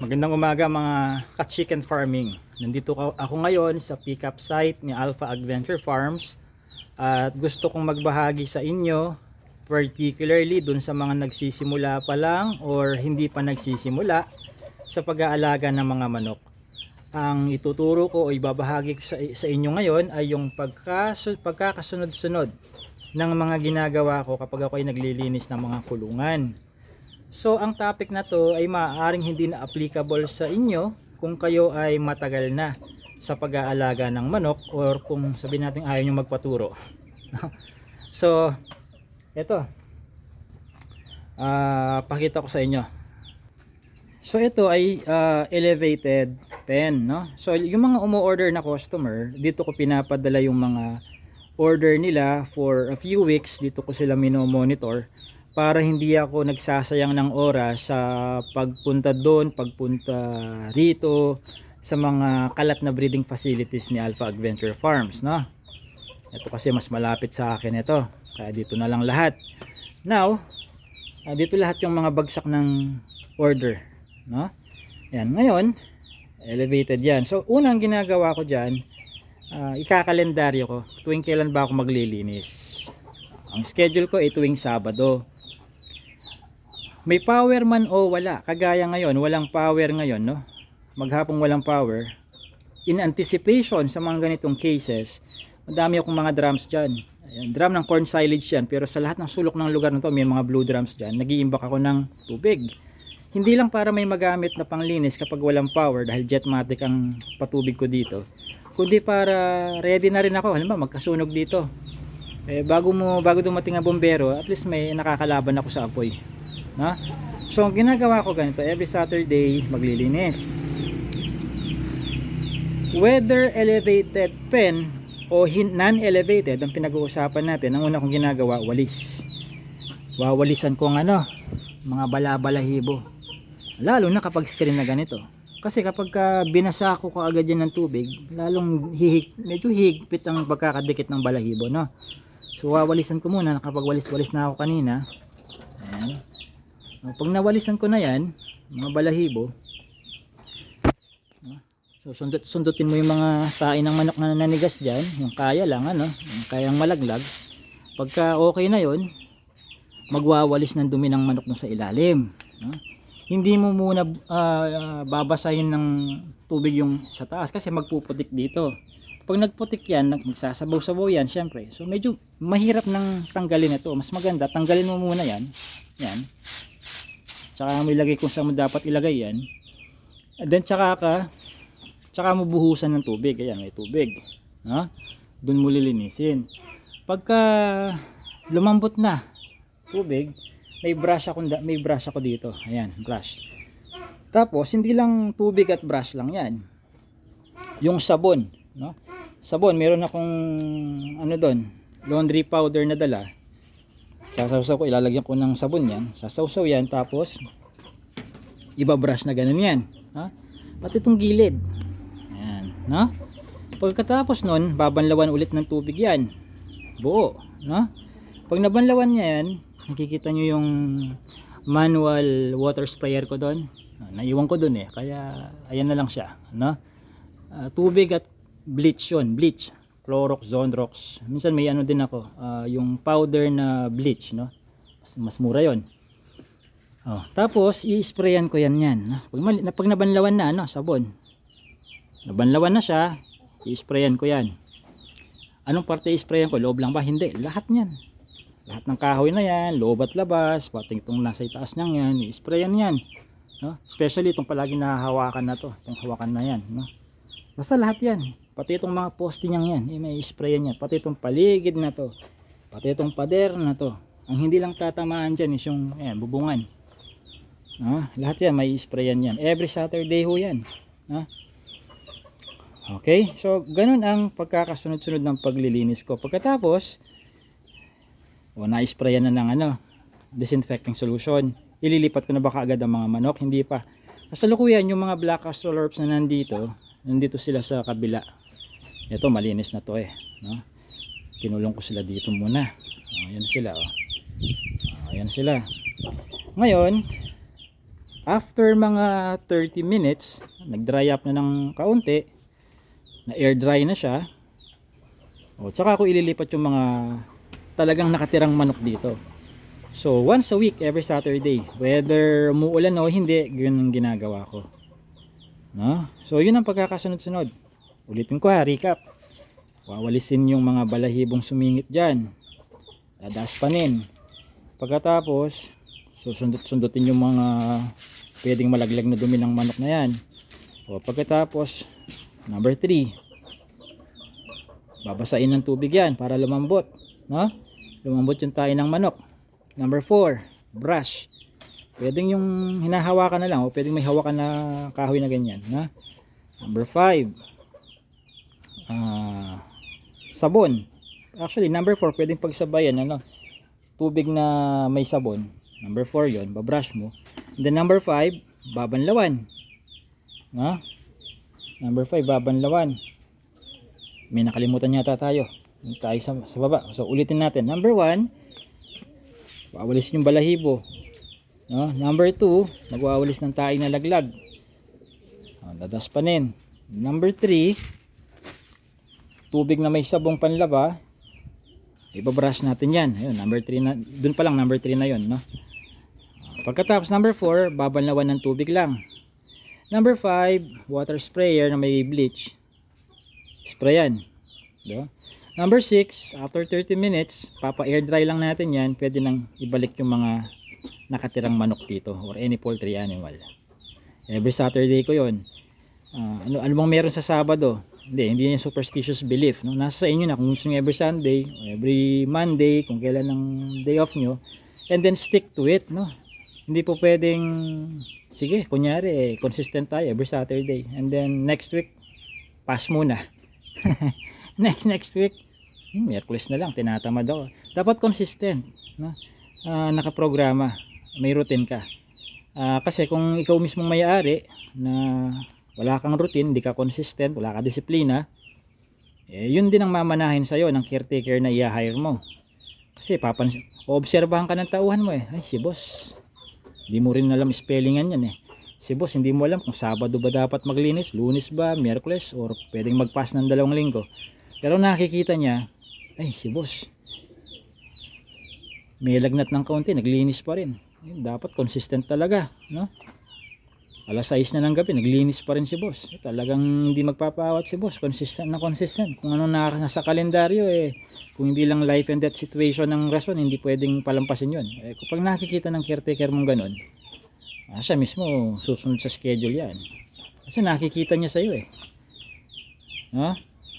Magandang umaga mga ka-chicken farming. Nandito ako ngayon sa pickup site ni Alpha Adventure Farms at gusto kong magbahagi sa inyo particularly dun sa mga nagsisimula pa lang or hindi pa nagsisimula sa pag-aalaga ng mga manok. Ang ituturo ko o ibabahagi ko sa, inyo ngayon ay yung pagkakasunod-sunod ng mga ginagawa ko kapag ako ay naglilinis ng mga kulungan. So ang topic na to ay maaaring hindi na applicable sa inyo kung kayo ay matagal na sa pag-aalaga ng manok or kung sabihin natin ayaw nyo magpaturo. so, eto. Ah, pakita ko sa inyo. So ito ay ah, elevated pen, no? So yung mga umu-order na customer, dito ko pinapadala yung mga order nila for a few weeks, dito ko sila mino-monitor para hindi ako nagsasayang ng oras sa pagpunta doon, pagpunta rito sa mga kalat na breeding facilities ni Alpha Adventure Farms, no? Ito kasi mas malapit sa akin ito. Kaya dito na lang lahat. Now, ah, dito lahat yung mga bagsak ng order, no? Yan, ngayon, elevated yan. So, unang ginagawa ko diyan, uh, ikakalendaryo ko tuwing kailan ba ako maglilinis. Ang schedule ko ay tuwing Sabado. May power man o wala, kagaya ngayon, walang power ngayon, no? Maghapong walang power. In anticipation sa mga ganitong cases, madami akong mga drums dyan. Ayan, drum ng corn silage yan, pero sa lahat ng sulok ng lugar na to, may mga blue drums dyan. Nag-iimbak ako ng tubig. Hindi lang para may magamit na panglinis kapag walang power dahil jetmatic ang patubig ko dito. Kundi para ready na rin ako, halimbawa magkasunog dito. Eh, bago mo bago dumating ang bombero, at least may nakakalaban ako sa apoy. Na? So, ang ginagawa ko ganito, every Saturday maglilinis. Whether elevated pen o non-elevated ang pinag-uusapan natin, ang una kong ginagawa, walis. Wawalisan ko ang ano, mga bala-balahibo. Lalo na kapag screen na ganito. Kasi kapag ka binasa ko kaagad yan ng tubig, lalong hihig, medyo higpit ang pagkakadikit ng balahibo, no? So wawalisan ko muna, nakapagwalis-walis na ako kanina. Ayan. O, Pag nawalisan ko na yan, mga balahibo, no? so sundot, sundutin mo yung mga tain ng manok na nanigas dyan, yung kaya lang, ano, yung kayang malaglag. Pagka okay na yon magwawalis ng dumi ng manok dun sa ilalim. No? Hindi mo muna ah, babasahin ng tubig yung sa taas kasi magpuputik dito. Pag nagputik yan, magsasabaw-sabaw yan, syempre. So medyo mahirap nang tanggalin ito. Mas maganda, tanggalin mo muna yan. Yan. Tsaka mo ilagay kung saan mo dapat ilagay yan. And then tsaka ka, tsaka mo buhusan ng tubig. Ayan, may tubig. No? Doon mo lilinisin. Pagka lumambot na tubig, may brush ako may brush ako dito. Ayan, brush. Tapos hindi lang tubig at brush lang 'yan. Yung sabon, no? Sabon, meron akong ano doon, laundry powder na dala. Sasawsaw ko, ilalagyan ko ng sabon 'yan. Sasawsaw 'yan tapos iba-brush na ganun 'yan, ha? Pati itong gilid. Ayan, no? Pagkatapos nun, babanlawan ulit ng tubig 'yan. Buo, no? Pag nabanlawan niya 'yan, nakikita nyo yung manual water sprayer ko doon naiwan ko doon eh kaya ayan na lang siya no? Ah, tubig at bleach yun bleach Clorox, Zonrox minsan may ano din ako ah, yung powder na bleach no? mas, mas mura yon oh, tapos i-sprayan ko yan yan no? pag, mali- na, pag nabanlawan na no, sabon nabanlawan na siya i-sprayan ko yan anong parte i-sprayan ko loob lang ba hindi lahat niyan lahat ng kahoy na yan, loob at labas, pati itong nasa itaas niyang yan, i-sprayan yan. No? Especially itong palagi nahahawakan na to, itong hawakan na yan. No? Basta lahat yan, pati itong mga poste niyang yan, eh, may sprayan yan. Pati itong paligid na to, pati itong pader na to. Ang hindi lang tatamaan dyan is yung ayan, bubungan. No? Lahat yan, may sprayan yan. Every Saturday ho yan. No? Okay, so ganun ang pagkakasunod-sunod ng paglilinis ko. Pagkatapos, o na-sprayan na ng ano, disinfecting solution. Ililipat ko na ba kaagad ang mga manok? Hindi pa. Kasalukuyan yung mga black astrolorps na nandito, nandito sila sa kabila. Ito malinis na to eh, no? Kinulong ko sila dito muna. Oh, ayan sila oh. Oh, ayan sila. Ngayon, After mga 30 minutes, nag-dry up na ng kaunti, na air dry na siya. O, tsaka ako ililipat yung mga talagang nakatirang manok dito. So, once a week, every Saturday, whether umuulan o hindi, yun ang ginagawa ko. No? So, yun ang pagkakasunod-sunod. Ulitin ko ha, recap. Wawalisin yung mga balahibong sumingit dyan. Dadaspanin. Pagkatapos, susundot-sundutin yung mga pwedeng malaglag na dumi ng manok na yan. O, pagkatapos, number 3, babasain ng tubig yan para lumambot. No? Lumambot yung tayo ng manok. Number 4, brush. Pwedeng yung hinahawakan na lang o pwedeng may hawakan na kahoy na ganyan. Na? Number 5, ah, sabon. Actually, number 4, pwedeng pagsabayan. Ano? Tubig na may sabon. Number 4 yon babrush mo. And then number 5, babanlawan. Na? Number 5, babanlawan. May nakalimutan yata tayo. Tayo sa, sa baba. So, ulitin natin. Number 1, wawalisin yung balahibo. No? Number 2, magwawalis ng taing na laglag. O, dadaspanin. Number 3, tubig na may sabong panlaba. Ibabrush natin yan. Ayun, number 3 na, dun pa lang number 3 na yon no? Pagkatapos number 4, babanlawan ng tubig lang. Number 5, water sprayer na may bleach. Sprayan. Diba? Number 6, after 30 minutes, papa air dry lang natin yan. Pwede nang ibalik yung mga nakatirang manok dito or any poultry animal. Every Saturday ko yon. Ah, ano ano bang meron sa Sabado? Hindi, hindi yan superstitious belief. No? Nasa sa inyo na kung gusto nyo every Sunday, every Monday, kung kailan ang day off nyo, and then stick to it. No? Hindi po pwedeng, sige, kunyari, eh, consistent tayo every Saturday. And then next week, pass muna. next next week, hmm, Miyerkules na lang, tinatamad ako. Dapat consistent. No? Ah, nakaprograma. May routine ka. Ah, kasi kung ikaw mismong may-ari na wala kang routine, hindi ka consistent, wala ka disiplina, eh, yun din ang mamanahin sa'yo ng caretaker na i-hire mo. Kasi papansin, oobserbahan ka ng tauhan mo eh. Ay, si boss, hindi mo rin alam spellingan yan eh. Si boss, hindi mo alam kung Sabado ba dapat maglinis, Lunes ba, Miyerkules, or pwedeng magpass ng dalawang linggo. Pero nakikita niya, ay, si boss, may lagnat ng kaunti, naglinis pa rin. Dapat consistent talaga, no? Alas 6 na ng gabi, naglinis pa rin si boss. Talagang hindi magpapawat si boss, consistent na consistent. Kung ano na nasa kalendaryo, eh, kung hindi lang life and death situation ng rason, hindi pwedeng palampasin yun. Eh, kapag nakikita ng caretaker mong ganun, ah, siya mismo susunod sa schedule yan. Kasi nakikita niya sa'yo eh. No?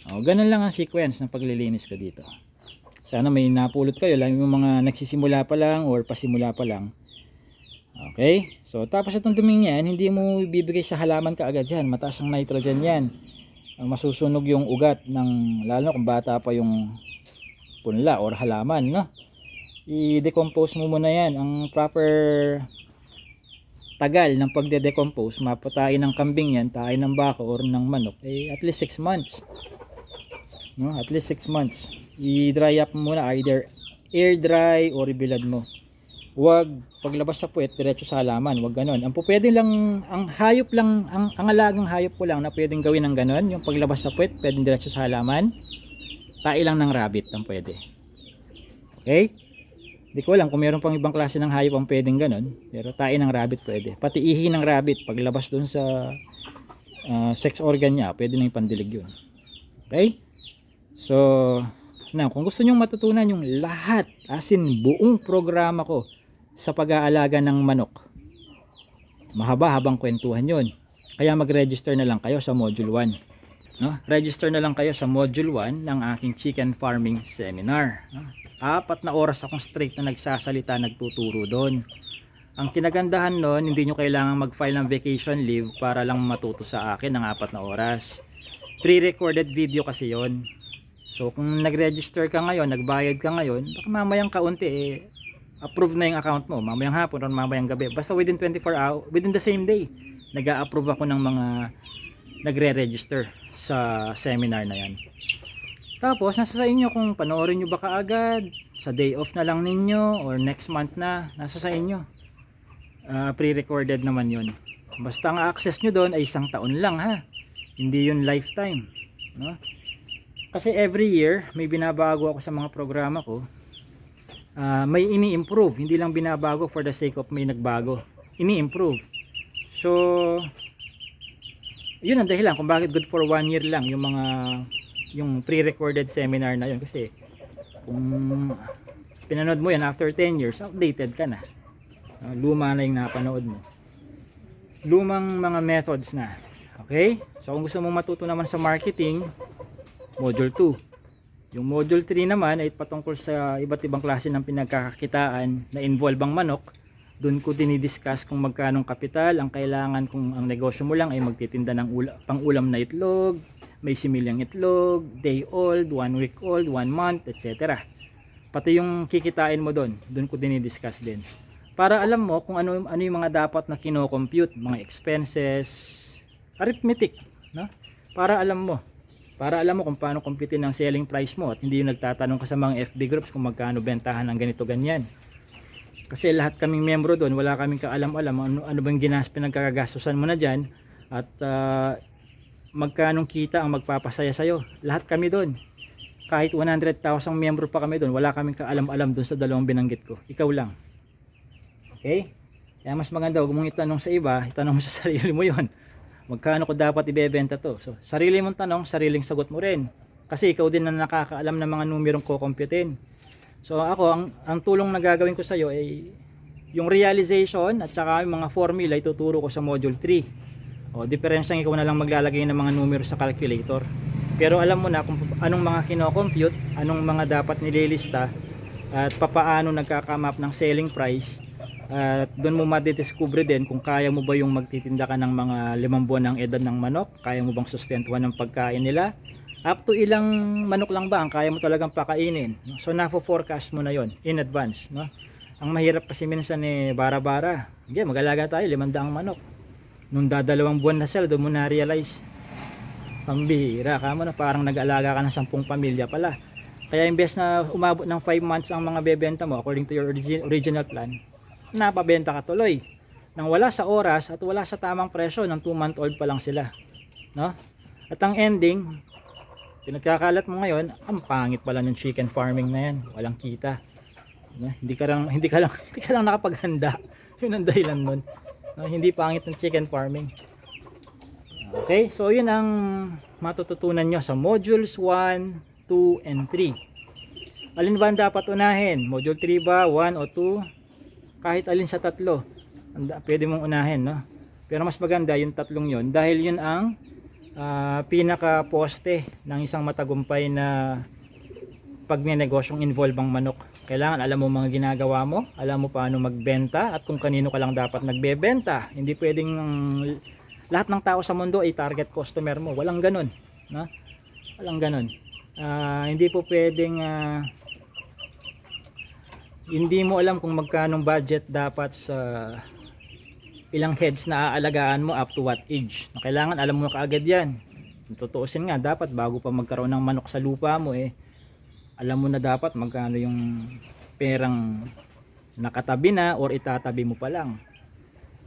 O, ganun lang ang sequence ng paglilinis ko dito. Sana may napulot kayo, lalo yung mga nagsisimula pa lang or pasimula pa lang. Okay? So, tapos itong duming yan, hindi mo bibigay sa halaman ka agad yan. Mataas ang nitrogen yan. Masusunog yung ugat ng, lalo kung bata pa yung punla or halaman, no? I-decompose mo muna yan. Ang proper tagal ng pagde-decompose, mapatay ng kambing yan, tayo ng baka or ng manok, eh, at least 6 months. No? At least 6 months. I-dry up muna, either air dry or ibilad mo. Huwag paglabas sa puwet, diretso sa halaman. Huwag ganon. Ang pwede lang, ang hayop lang, ang, ang alagang hayop ko lang na pwedeng gawin ng ganon, yung paglabas sa puwet, pwedeng diretso sa halaman. Tae lang ng rabbit ang pwede. Okay? Hindi ko alam kung meron pang ibang klase ng hayop ang pwedeng ganon. Pero tae ng rabbit pwede. Pati ihi ng rabbit, paglabas dun sa ah, sex organ niya, pwede na yung yun. Okay? So, na kung gusto nyong matutunan yung lahat, as in buong programa ko sa pag-aalaga ng manok, mahaba-habang kwentuhan yon. Kaya mag-register na lang kayo sa Module 1. No? Register na lang kayo sa Module 1 ng aking chicken farming seminar. No? Apat na oras akong straight na nagsasalita, nagtuturo doon. Ang kinagandahan nun, hindi nyo kailangan mag-file ng vacation leave para lang matuto sa akin ng apat na oras. Pre-recorded video kasi yon. So kung nag-register ka ngayon, nagbayad ka ngayon, baka mamayang kaunti eh, approve na yung account mo, mamayang hapon o mamayang gabi. Basta within 24 hours, within the same day, nag-a-approve ako ng mga nagre-register sa seminar na yan. Tapos, nasa sa inyo kung panoorin nyo ba kaagad, sa day off na lang ninyo, or next month na, nasa sa inyo. Ah, pre-recorded naman yon. Basta ang access nyo doon ay isang taon lang ha. Hindi yun lifetime. No? Kasi every year, may binabago ako sa mga programa ko. Ah, may ini-improve. Hindi lang binabago for the sake of may nagbago. Ini-improve. So, yun ang dahilan kung bakit good for one year lang yung mga yung pre-recorded seminar na yun kasi kung pinanood mo yan after 10 years outdated ka na Uh, luma na yung napanood mo lumang mga methods na okay so kung gusto mo matuto naman sa marketing module 2 yung module 3 naman ay patungkol sa iba't ibang klase ng pinagkakakitaan na involve ang manok doon ko dinidiscuss kung magkanong kapital ang kailangan kung ang negosyo mo lang ay magtitinda ng ula, pang ulam na itlog may similyang itlog day old, one week old, one month, etc pati yung kikitain mo doon doon ko dinidiscuss din para alam mo kung ano ano yung mga dapat na kino-compute, mga expenses, arithmetic, no? Para alam mo. Para alam mo kung paano computein ang selling price mo at hindi yung nagtatanong ka sa mga FB groups kung magkano bentahan ng ganito ganyan. Kasi lahat kaming membro doon, wala kaming kaalam-alam ano, ano bang ginas pinagkagagastusan mo na diyan at ah, magkanong kita ang magpapasaya sa'yo. Lahat kami doon. Kahit 100,000 membro pa kami doon, wala kaming kaalam-alam doon sa dalawang binanggit ko. Ikaw lang. Okay? Kaya mas maganda huwag mong itanong sa iba, itanong mo sa sarili mo yon. Magkano ko dapat ibebenta to? So, sarili mong tanong, sariling sagot mo rin. Kasi ikaw din na nakakaalam ng mga numerong kukomputin. So ako, ang, ang tulong na gagawin ko sa iyo ay yung realization at saka yung mga formula ituturo ko sa module 3. O, diferensyang ikaw na lang maglalagay ng mga numero sa calculator. Pero alam mo na kung anong mga kino-compute, anong mga dapat nililista, at papaano nagkakamap ng selling price at doon mo madidiscover din kung kaya mo ba yung magtitinda ka ng mga limang buwan ng edad ng manok, kaya mo bang sustentuhan ng pagkain nila, up to ilang manok lang ba ang kaya mo talagang pakainin. So nafo-forecast mo na yon in advance. No? Ang mahirap kasi minsan eh bara-bara. Hindi, mag-alaga tayo, limandaang manok. Nung dadalawang buwan na sila, doon mo na-realize. Pambihira ka mo na parang nag-alaga ka ng sampung pamilya pala. Kaya imbes na umabot ng 5 months ang mga bebenta mo according to your origi- original plan, napabenta ka tuloy. Nang wala sa oras at wala sa tamang presyo ng 2 month old pa lang sila. No? At ang ending, pinagkakalat mo ngayon, ang pangit pala ng chicken farming na yan. Walang kita. No? Hindi ka lang hindi ka lang hindi ka lang nakapaghanda. Yun ang dahilan nun. No? Hindi pangit ng chicken farming. Okay, so yun ang matututunan nyo sa modules 1, 2, and 3. Alin ba ang dapat unahin? Module 3 ba? 1 o 2? Kahit alin sa tatlo. Pwede mong unahin, no? Pero mas maganda yung tatlong yon dahil yun ang ah, pinaka poste ng isang matagumpay na pagnenogosyong involve ang manok. Kailangan alam mo mga ginagawa mo, alam mo paano magbenta at kung kanino ka lang dapat nagbebenta. Hindi pwedeng lahat ng tao sa mundo ay target customer mo. Walang ganun, no? Walang ganun. Ah, hindi po pwedeng ah, hindi mo alam kung magkano budget dapat sa ilang heads na aalagaan mo up to what age. Kailangan alam mo kaagad yan. Tutuusin nga, dapat bago pa magkaroon ng manok sa lupa mo eh, alam mo na dapat magkano yung perang nakatabi na or itatabi mo pa lang.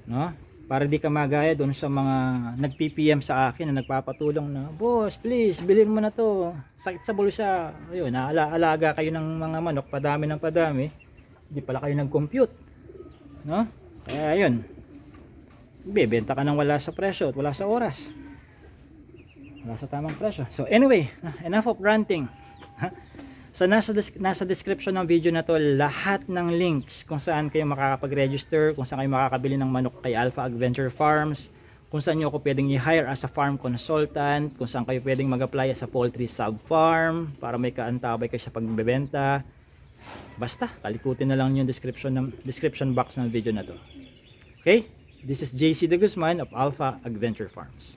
No? Para di ka magaya doon sa mga nag-PPM sa akin na nagpapatulong na, Boss, please, bilhin mo na to. Sakit sa bulsa. Ayun, naalaga kayo ng mga manok, padami ng padami. Hindi pala kayo nag-compute. No? Kaya ayun, bebenta ka nang wala sa presyo at wala sa oras. Wala sa tamang presyo. So anyway, enough of ranting. So nasa, nasa description ng video na to lahat ng links kung saan kayo makakapag-register, kung saan kayo makakabili ng manok kay Alpha Adventure Farms, kung saan nyo ako pwedeng i-hire as a farm consultant, kung saan kayo pwedeng mag-apply as a poultry sub farm para may kaantabay kayo sa pagbebenta. Basta, kalikutin na lang yung description ng description box ng video na to. Okay? This is JC De Guzman of Alpha Adventure Farms.